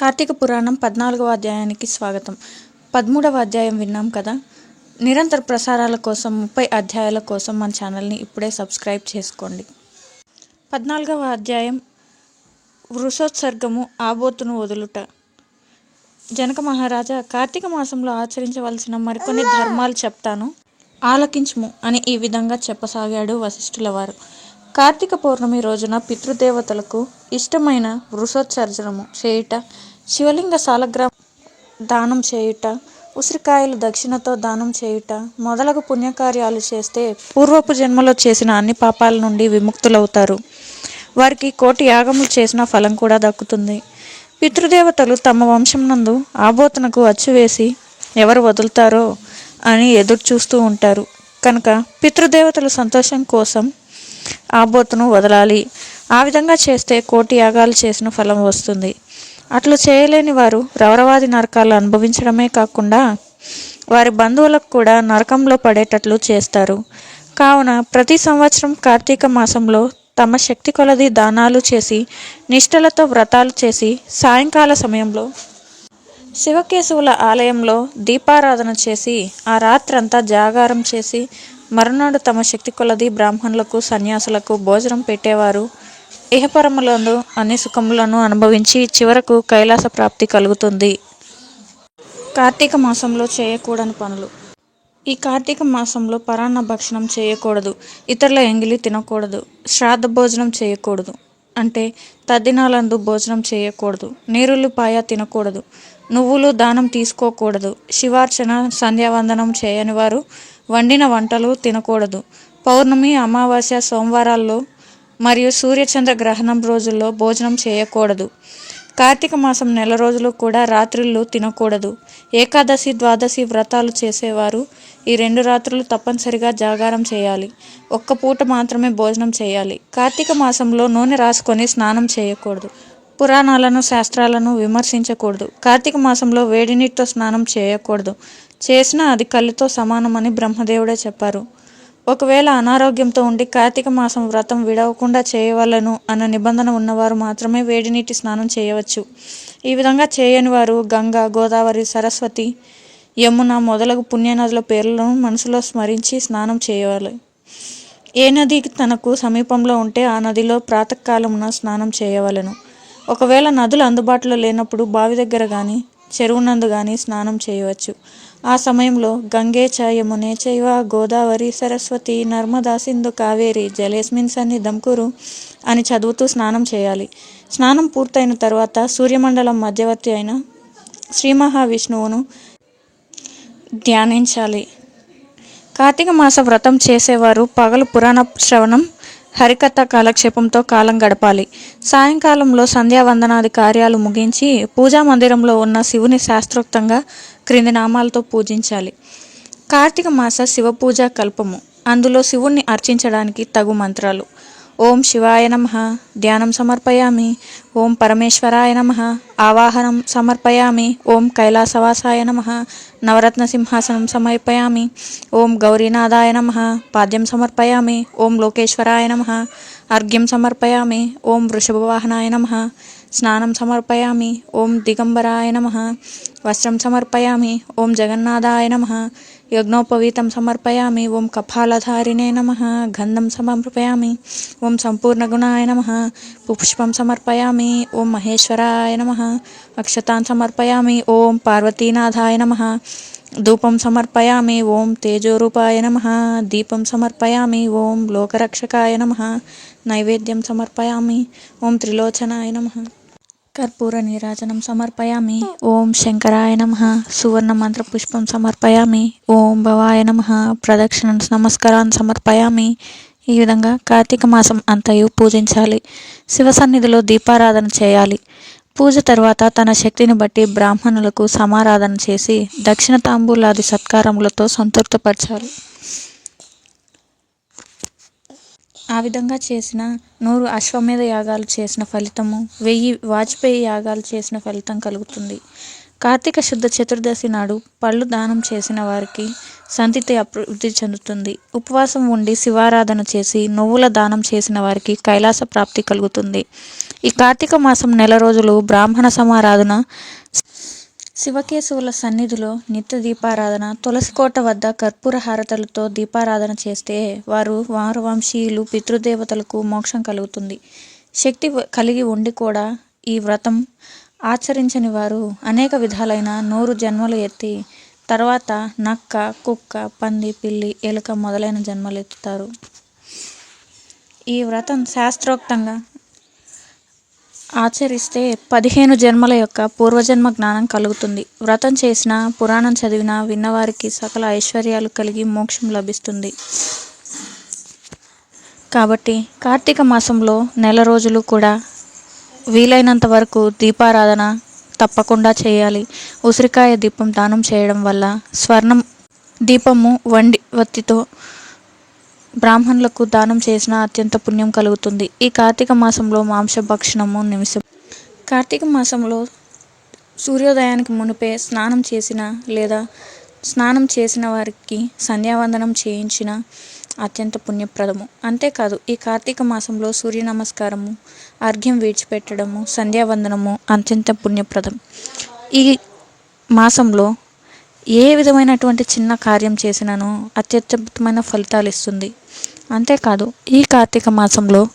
కార్తీక పురాణం పద్నాలుగవ అధ్యాయానికి స్వాగతం. పదమూడవ అధ్యాయం విన్నాం కదా? నిరంతర ప్రసారాల కోసం ముప్పై అధ్యాయాల కోసం మన ఛానల్ని ఇప్పుడే సబ్స్క్రైబ్ చేసుకోండి. పద్నాలుగవ అధ్యాయం వృషోత్సర్గము ఆబోతును వదులుట. జనక మహారాజా కార్తీక మాసంలో ఆచరించవలసిన మరికొన్ని ధర్మాలు చెప్తాను. ఆలకించుము అని ఈ విధంగా చెప్పసాగాడు వశిష్ఠుల వారు. కార్తీక పౌర్ణమి రోజున పితృదేవతలకు ఇష్టమైన వృషోత్సర్జనము చేయుట శివలింగ సాలగ్రామ దానం చేయుట ఉసిరికాయలు దక్షిణతో దానం చేయుట మొదలగు పుణ్యకార్యాలు చేస్తే పూర్వపు జన్మలో చేసిన అన్ని పాపాల నుండి విముక్తులవుతారు. వారికి కోటి యాగములు చేసిన ఫలం కూడా దక్కుతుంది. పితృదేవతలు తమ వంశం నందు ఆబోతనకు అచ్చు వేసి ఎవరు వదులుతారో అని ఎదురు చూస్తూ ఉంటారు. కనుక పితృదేవతల సంతోషం కోసం ఆబోతును వదలాలి. ఆ విధంగా చేస్తే కోటి యాగాలు చేసిన ఫలం వస్తుంది. అట్లు చేయలేని వారు రవరవాది నరకాలు అనుభవించడమే కాకుండా వారి బంధువులకు కూడా నరకంలో పడేటట్లు చేస్తారు. కావున ప్రతి సంవత్సరం కార్తీక మాసంలో తమ శక్తి కొలది దానాలు చేసి నిష్ఠలతో వ్రతాలు చేసి సాయంకాల సమయంలో శివకేశవుల ఆలయంలో దీపారాధన చేసి ఆ రాత్రంతా జాగారం చేసి మరునాడు తమ శక్తి కొలది బ్రాహ్మణులకు సన్యాసులకు భోజనం పెట్టేవారు. ఇహపరములందు అన్ని సుఖములను అనుభవించి చివరకు కైలాస ప్రాప్తి కలుగుతుంది. కార్తీక మాసంలో చేయకూడని పనులు. ఈ కార్తీక మాసంలో పరాన్న భక్షణం చేయకూడదు. ఇతరుల ఎంగిలి తినకూడదు. శ్రాద్ధ భోజనం చేయకూడదు. అంటే తద్దినాలందు భోజనం చేయకూడదు. నీరులు పాయ తినకూడదు. నువ్వులు దానం తీసుకోకూడదు. శివార్చన సంధ్యావందనం చేయని వారు వండిన వంటలు తినకూడదు. పౌర్ణమి అమావాస్య సోమవారాల్లో మరియు సూర్యచంద్ర గ్రహణం రోజుల్లో భోజనం చేయకూడదు. కార్తీక మాసం నెల రోజులు కూడా రాత్రిళ్ళు తినకూడదు. ఏకాదశి ద్వాదశి వ్రతాలు చేసేవారు ఈ రెండు రాత్రులు తప్పనిసరిగా జాగారం చేయాలి. ఒక్క పూట మాత్రమే భోజనం చేయాలి. కార్తీక మాసంలో నూనె రాసుకొని స్నానం చేయకూడదు. పురాణాలను శాస్త్రాలను విమర్శించకూడదు. కార్తీక మాసంలో వేడి నీటితో స్నానం చేయకూడదు. చేసినా అది కళ్ళుతో సమానమని బ్రహ్మదేవుడే చెప్పారు. ఒకవేళ అనారోగ్యంతో ఉండి కార్తీక మాసం వ్రతం విడవకుండా చేయవలను అన్న నిబంధన ఉన్నవారు మాత్రమే వేడి నీటి స్నానం చేయవచ్చు. ఈ విధంగా చేయని వారు గంగా గోదావరి సరస్వతి యమున మొదలగు పుణ్యనదుల పేర్లను మనసులో స్మరించి స్నానం చేయాలి. ఏ నది తనకు సమీపంలో ఉంటే ఆ నదిలో ప్రాతకాలమున స్నానం చేయవలెను. ఒకవేళ నదులు అందుబాటులో లేనప్పుడు బావి దగ్గర కానీ చెరువునందు కానీ స్నానం చేయవచ్చు. ఆ సమయంలో గంగే చ యమునే చైవ గోదావరి సరస్వతి నర్మదా సింధు కావేరి జలేస్మిన్ సన్నిధం కురు అని చదువుతూ స్నానం చేయాలి. స్నానం పూర్తయిన తర్వాత సూర్యమండలం మధ్యవర్తి అయిన శ్రీ మహావిష్ణువును ధ్యానించాలి. కార్తీక మాస వ్రతం చేసేవారు పగలు పురాణ శ్రవణం హరికథ కాలక్షేపంతో కాలం గడపాలి. సాయంకాలంలో సంధ్యావందనాది కార్యాలు ముగించి పూజా మందిరంలో ఉన్న శివుని శాస్త్రోక్తంగా క్రింది నామాలతో పూజించాలి. కార్తీక మాస శివ పూజా కల్పము. అందులో శివుణ్ణి అర్చించడానికి తగు మంత్రాలు. ఓం శివాయ నమ. ధ్యానం సమర్పయామి. ఓం పరమేశ్వరాయ నమ. ఆవాహనం సమర్పయామి. ఓం కైలాసవాసాయ నమ. నవరత్న సింహాసనం సమర్పయామి. ఓం గౌరీనాథాయ నమ. పాద్యం సమర్పయామి. ఓం లోకేశ్వరాయ నమ. అర్ఘ్యం సమర్పయామి. ఓం వృషభవాహనాయ నమ. స్నానం సమర్పయామి. ఓం దిగంబరాయ నమ. వస్త్రం సమర్పయామి. ఓం జగన్నాథాయ నమ. యజ్ఞోపవీతం సమర్పయామి ఓం కపాలధారిణే నమ గంధం సమర్పయామి ఓం సంపూర్ణగుణాయ నమ పుష్పం సమర్పయామి ఓం మహేశ్వరాయ నమ అక్షతాన్ సమర్పయామి ఓం పార్వతీనాథాయ నమ ధూపం సమర్పయామి ఓం తేజోరూపాయ నమ దీపం సమర్పయామి ఓం లోకరక్షకాయ నమ నైవేద్యం సమర్పయామి ఓం త్రిలోచనాయ నమ కర్పూర నీరాజనం సమర్పయామి. ఓం శంకరాయ నమ. సువర్ణ మంత్ర పుష్పం సమర్పయామి. ఓం భవాయ నమ. ప్రదక్షిణ నమస్కారాన్ని సమర్పయామి. ఈ విధంగా కార్తీక మాసం అంతయు పూజించాలి. శివ సన్నిధిలో దీపారాధన చేయాలి. పూజ తర్వాత తన శక్తిని బట్టి బ్రాహ్మణులకు సమారాధన చేసి దక్షిణ తాంబూలాది సత్కారములతో సంతృప్తపరచాలి. ఆ విధంగా చేసిన నూరు అశ్వమేధ యాగాలు చేసిన ఫలితము వెయ్యి వాజ్పేయి యాగాలు చేసిన ఫలితం కలుగుతుంది. కార్తీక శుద్ధ చతుర్దశి నాడు పళ్ళు దానం చేసిన వారికి సంతితి అభివృద్ధి చెందుతుంది. ఉపవాసం ఉండి శివారాధన చేసి నువ్వుల దానం చేసిన వారికి కైలాస ప్రాప్తి కలుగుతుంది. ఈ కార్తీక మాసం నెల రోజులు బ్రాహ్మణ సమారాధన శివకేశవుల సన్నిధిలో నిత్య దీపారాధన తులసికోట వద్ద కర్పూర హారతలతో దీపారాధన చేస్తే వారు వారవంశీయులు పితృదేవతలకు మోక్షం కలుగుతుంది. శక్తి కలిగి ఉండి కూడా ఈ వ్రతం ఆచరించని వారు అనేక విధాలైన నూరు జన్మలు ఎత్తి తర్వాత నక్క కుక్క పంది పిల్లి ఎలుక మొదలైన జన్మలు ఎత్తుతారు. ఈ వ్రతం శాస్త్రోక్తంగా ఆచరిస్తే పదిహేను జన్మల యొక్క పూర్వజన్మ జ్ఞానం కలుగుతుంది. వ్రతం చేసిన పురాణం చదివిన విన్నవారికి సకల ఐశ్వర్యాలు కలిగి మోక్షం లభిస్తుంది. కాబట్టి కార్తీక మాసంలో నెల రోజులు కూడా వీలైనంత వరకు దీపారాధన తప్పకుండా చేయాలి. ఉసిరికాయ దీపం దానం చేయడం వల్ల స్వర్ణం దీపము వండి వత్తితో బ్రాహ్మణులకు దానం చేసిన అత్యంత పుణ్యం కలుగుతుంది. ఈ కార్తీక మాసంలో మాంసభక్షణము నిమిషం. కార్తీక మాసంలో సూర్యోదయానికి మునిపే స్నానం చేసిన లేదా స్నానం చేసిన వారికి సంధ్యావందనం చేయించిన అత్యంత పుణ్యప్రదము. అంతేకాదు ఈ కార్తీక మాసంలో సూర్య నమస్కారము అర్ఘ్యం విడిచిపెట్టడము సంధ్యావందనము అత్యంత పుణ్యప్రదం. ఈ మాసంలో ఏ విధమైనటువంటి చిన్న కార్యం చేసినను అత్యద్భుతమైన ఫలితాలు ఇస్తుంది. అంతేకాదు ఈ కార్తీక మాసంలో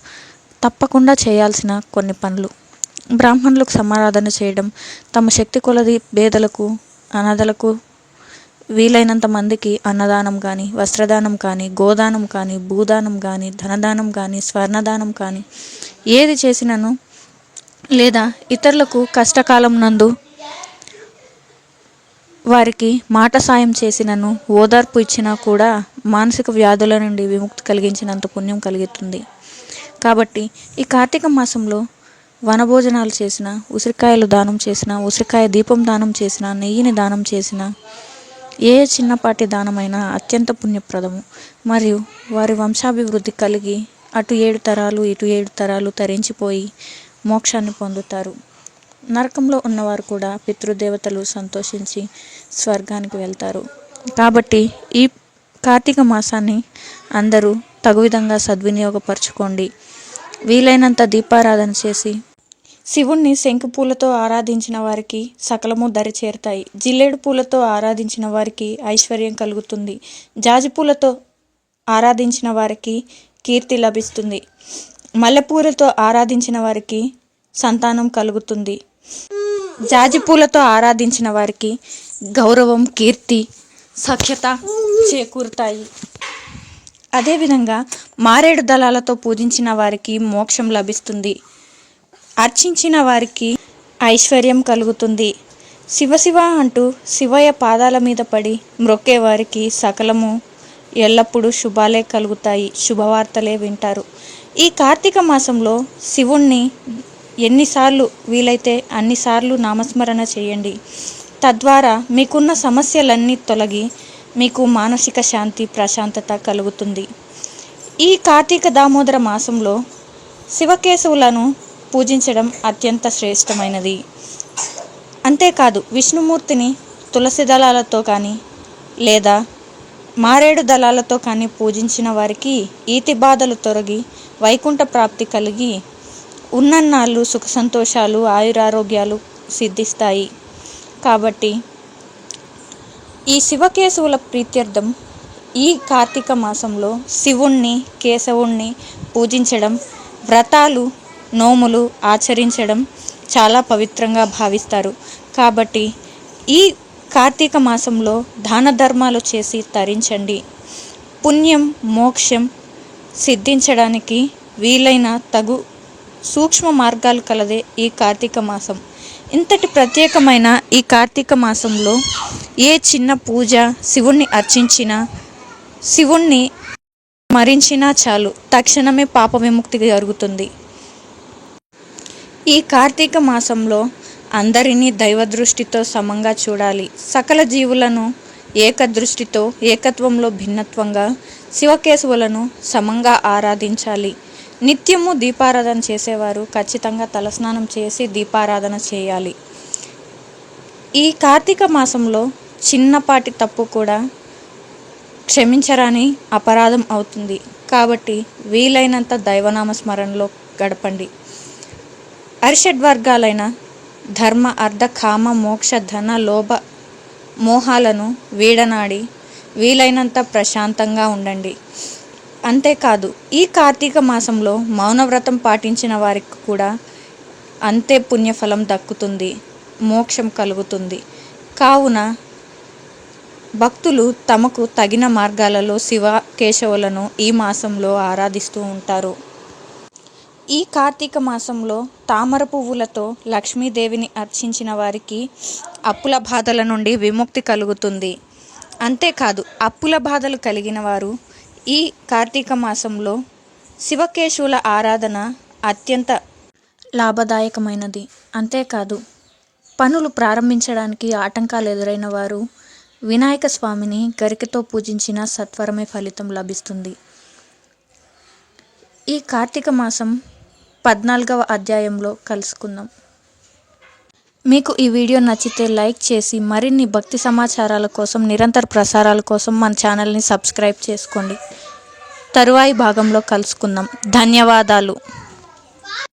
తప్పకుండా చేయాల్సిన కొన్ని పనులు. బ్రాహ్మణులకు సమారాధన చేయడం తమ శక్తి కొలది పేదలకు అనాథలకు వీలైనంత మందికి అన్నదానం కానీ వస్త్రదానం కానీ గోదానం కానీ భూదానం కానీ ధనదానం కానీ స్వర్ణదానం కానీ ఏది చేసినను లేదా ఇతరులకు కష్టకాలం నందు వారికి మాట సాయం చేసినను ఓదార్పు ఇచ్చినా కూడా మానసిక వ్యాధుల నుండి విముక్తి కలిగించినంత పుణ్యం కలుగుతుంది. కాబట్టి ఈ కార్తీక మాసంలో వనభోజనాలు చేసిన ఉసిరికాయలు దానం చేసిన ఉసిరికాయ దీపం దానం చేసిన నెయ్యిని దానం చేసిన ఏ చిన్నపాటి దానమైనా అత్యంత పుణ్యప్రదము. మరియు వారి వంశాభివృద్ధి కలిగి అటు ఏడు తరాలు ఇటు ఏడు తరాలు తరించిపోయి మోక్షాన్ని పొందుతారు. నరకంలో ఉన్నవారు కూడా పితృదేవతలు సంతోషించి స్వర్గానికి వెళ్తారు. కాబట్టి ఈ కార్తీక మాసాన్ని అందరూ తగు విధంగా సద్వినియోగపరచుకోండి. వీలైనంత దీపారాధన చేసి శివుణ్ణి శంకు పూలతో ఆరాధించిన వారికి సకలము దరి చేరుతాయి. జిల్లేడు పూలతో ఆరాధించిన వారికి ఐశ్వర్యం కలుగుతుంది. జాజి పూలతో ఆరాధించిన వారికి కీర్తి లభిస్తుంది. మల్లెపూలతో ఆరాధించిన వారికి సంతానం కలుగుతుంది. జాజి పూలతో ఆరాధించిన వారికి గౌరవం కీర్తి సఖ్యత చేకూరుతాయి. అదేవిధంగా మారేడు దళాలతో పూజించిన వారికి మోక్షం లభిస్తుంది. అర్చించిన వారికి ఐశ్వర్యం కలుగుతుంది. శివశివ అంటూ శివయ్య పాదాల మీద పడి మ్రొక్కే వారికి సకలము ఎల్లప్పుడూ శుభాలే కలుగుతాయి. శుభవార్తలే వింటారు. ఈ కార్తీక మాసంలో శివుణ్ణి ఎన్నిసార్లు వీలైతే అన్నిసార్లు నామస్మరణ చేయండి. తద్వారా మీకున్న సమస్యలన్నీ తొలగి మీకు మానసిక శాంతి ప్రశాంతత కలుగుతుంది. ఈ కార్తీక దామోదర మాసంలో శివకేశవులను పూజించడం అత్యంత శ్రేష్టమైనది. అంతేకాదు విష్ణుమూర్తిని తులసి దళాలతో కానీ లేదా మారేడు దళాలతో కానీ పూజించిన వారికి ఈతి బాధలు తొలగి వైకుంఠ ప్రాప్తి కలిగి ఉన్నన్నాళ్ళు సుఖ సంతోషాలు ఆయురారోగ్యాలు సిద్ధిస్తాయి. కాబట్టి ఈ శివకేశవుల ప్రీత్యర్థం ఈ కార్తీక మాసంలో శివుణ్ణి కేశవుణ్ణి పూజించడం వ్రతాలు నోములు ఆచరించడం చాలా పవిత్రంగా భావిస్తారు. కాబట్టి ఈ కార్తీక మాసంలో దాన ధర్మాలు చేసి తరించండి. పుణ్యం మోక్షం సిద్ధించడానికి వీలైన తగు సూక్ష్మ మార్గాలు కలదే ఈ కార్తీక మాసం. ఇంతటి ప్రత్యేకమైన ఈ కార్తీక మాసంలో ఏ చిన్న పూజ శివుణ్ణి అర్చించినా శివుణ్ణి మరించినా చాలు తక్షణమే పాప విముక్తి జరుగుతుంది. ఈ కార్తీక మాసంలో అందరినీ దైవ దృష్టితో సమంగా చూడాలి. సకల జీవులను ఏకదృష్టితో ఏకత్వంలో భిన్నత్వంగా శివకేశవులను సమంగా ఆరాధించాలి. నిత్యము దీపారాధన చేసేవారు ఖచ్చితంగా తలస్నానం చేసి దీపారాధన చేయాలి. ఈ కార్తీక మాసంలో చిన్నపాటి తప్పు కూడా క్షమించరాని అపరాధం అవుతుంది. కాబట్టి వీలైనంత దైవనామ స్మరణలో గడపండి. అరిషడ్వర్గాలైన ధర్మ అర్ధ కామ మోక్ష ధన లోభ మోహాలను వీడనాడి వీలైనంత ప్రశాంతంగా ఉండండి. అంతేకాదు ఈ కార్తీక మాసంలో మౌనవ్రతం పాటించిన వారికి కూడా అంతే పుణ్యఫలం దక్కుతుంది మోక్షం కలుగుతుంది. కావున భక్తులు తమకు తగిన మార్గాలలో శివ కేశవులను ఈ మాసంలో ఆరాధిస్తూ ఉంటారు. ఈ కార్తీక మాసంలో తామర పువ్వులతో లక్ష్మీదేవిని అర్చించిన వారికి అప్పుల బాధల నుండి విముక్తి కలుగుతుంది. అంతేకాదు అప్పుల బాధలు కలిగిన వారు ఈ కార్తీక మాసంలో శివకేశవుల ఆరాధన అత్యంత లాభదాయకమైనది. అంతేకాదు పనులు ప్రారంభించడానికి ఆటంకాలు ఎదురైన వారు వినాయక స్వామిని గరికతో పూజించిన సత్వరమే ఫలితం లభిస్తుంది. ఈ కార్తీక మాసం పద్నాలుగవ అధ్యాయంలో కలుసుకుందాం. మీకు ఈ వీడియో నచ్చితే లైక్ చేసి మరిన్ని భక్తి సమాచారాల కోసం నిరంతర ప్రసారాల కోసం మన ఛానల్ని సబ్స్క్రైబ్ చేసుకోండి. తరువాయి భాగంలో కలుసుకుందాం. ధన్యవాదాలు.